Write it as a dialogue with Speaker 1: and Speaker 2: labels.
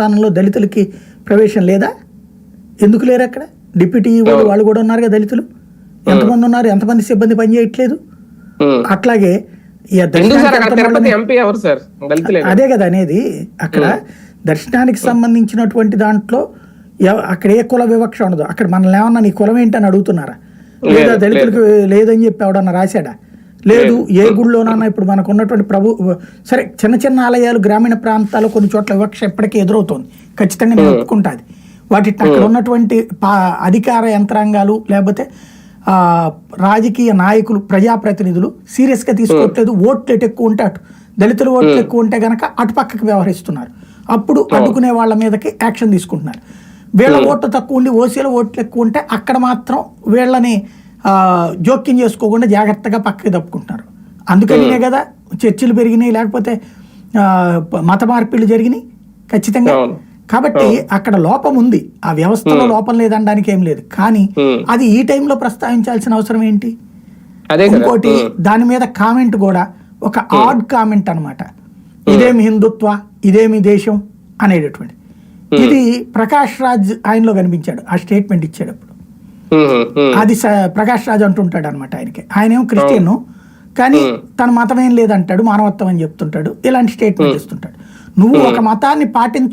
Speaker 1: స్థానంలో దళితులకి ప్రవేశం లేదా? ఎందుకు లేరు అక్కడ? డిప్యూటీ వాళ్ళు వాళ్ళు కూడా ఉన్నారు కదా దళితులు? ఎంతమంది ఉన్నారు? ఎంతమంది సిబ్బంది పనిచేయట్లేదు
Speaker 2: ఉమ్.
Speaker 1: అట్లాగే అదే కదా అనేది అక్కడ దర్శనానికి సంబంధించినటువంటి దాంట్లో అక్కడ ఏ కుల వివక్ష ఉండదు. అక్కడ మనల్ని ఏమన్నా నీ కులం ఏంటని అడుగుతున్నారా? లేదా
Speaker 2: లేదు,
Speaker 1: దళితులకు లేదని చెప్పి ఎవడన్నా రాశాడా? లేదు ఏ గుళ్ళోనన్నా ఇప్పుడు మనకు ఉన్నటువంటి ప్రభు సరే చిన్న చిన్న ఆలయాలు గ్రామీణ ప్రాంతాల్లో కొన్ని చోట్ల వివక్ష ఎప్పటికీ ఎదురవుతోంది. ఖచ్చితంగా నేను ఒప్పుకుంటాది. వాటి అక్కడ ఉన్నటువంటి పా అధికార యంత్రాంగాలు లేకపోతే రాజకీయ నాయకులు ప్రజాప్రతినిధులు సీరియస్గా తీసుకోవట్లేదు ఓట్లు ఎటు ఎక్కువ ఉంటే అటు. దళితుల ఓట్లు ఎక్కువ ఉంటే గనక అటు పక్కకి వ్యవహరిస్తున్నారు. అప్పుడు అడ్డుకునే వాళ్ళ మీదకి యాక్షన్ తీసుకుంటున్నారు. వీళ్ళ ఓట్లు తక్కువ ఉండి ఓసీల ఓట్లు ఎక్కువ ఉంటే అక్కడ మాత్రం వీళ్ళని జోక్యం చేసుకోకుండా జాగ్రత్తగా పక్కకి తప్పుకుంటున్నారు. అందుకనే కదా చర్చిలు పెరిగినాయి లేకపోతే మత మార్పిళ్ళు జరిగినాయి. ఖచ్చితంగా. కాబట్టి అక్కడ లోపం ఉంది. ఆ వ్యవస్థలో లోపం లేదనడానికి ఏం లేదు. కానీ
Speaker 2: Hmm.
Speaker 1: అది ఈ టైంలో ప్రస్తావించాల్సిన అవసరం ఏంటి? ఇంకోటి దాని మీద కామెంట్ కూడా ఒక ఆడ్ కామెంట్ అన్నమాట. ఇదేమి హిందుత్వ ఇదేమి దేశం అనేటటువంటి. ఇది ప్రకాష్ రాజ్ ఆయనలో కనిపించాడు. ఆ స్టేట్మెంట్
Speaker 2: ఉమ్.
Speaker 1: అది ప్రకాష్ రాజ్ అంటుంటాడు అనమాట ఆయనకి. ఆయన ఏమో క్రిస్టియన్ కానీ తన మతం ఏం లేదంటాడు మానవత్వం అని చెప్తుంటాడు ఇలాంటి స్టేట్మెంట్ ఇస్తుంటాడు. నువ్వు ఒక మతాన్ని పాటించు